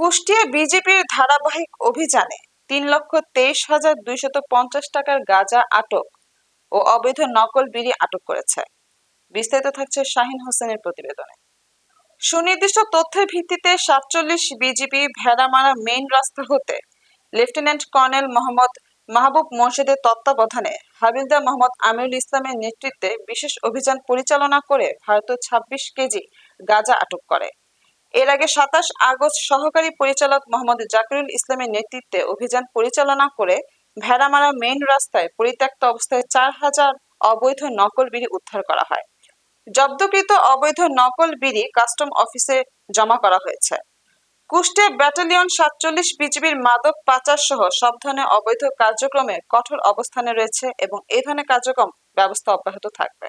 কুষ্টিয়া বিজেপির ধারাবাহিক অভিযানে তিন লক্ষ তেইশ হাজার দুইশত পঞ্চাশ টাকার গাঁজা আটক ও অবৈধ নকল বিড়ি আটক করেছে। বিস্তারিত থাকছে শাহিন হোসেনের প্রতিবেদনে। সুনির্দিষ্ট তথ্যের ভিত্তিতে সাতচল্লিশ বিজিবি ভেড়ামারা মেইন রাস্তা হতে লেফটেন্যান্ট কর্নেল মোহাম্মদ মাহবুব মোর্শেদের তত্ত্বাবধানে হাবিলদার মোহাম্মদ আমিরুল ইসলামের নেতৃত্বে বিশেষ অভিযান পরিচালনা করে ভারতীয় ছাব্বিশ কেজি গাঁজা আটক করে। এর আগে সাতাশ আগস্ট সহকারী পরিচালক মোহাম্মদ জাকিরুল ইসলামের নেতৃত্বে অভিযান পরিচালনা করে ভেড়ামারা মেইন রাস্তায় পরিত্যক্ত অবস্থায় চার হাজার অবৈধ নকল বিড়ি উদ্ধার করা হয়। জব্দকৃত অবৈধ নকল বিড়ি কাস্টম অফিসে জমা করা হয়েছে। কুষ্টিয়া ব্যাটালিয়ন সাতচল্লিশ বিজিবির মাদক পাচার সহ সব ধরনের অবৈধ কার্যক্রমে কঠোর অবস্থানে রয়েছে এবং এই ধরনের কার্যক্রম ব্যবস্থা অব্যাহত থাকবে।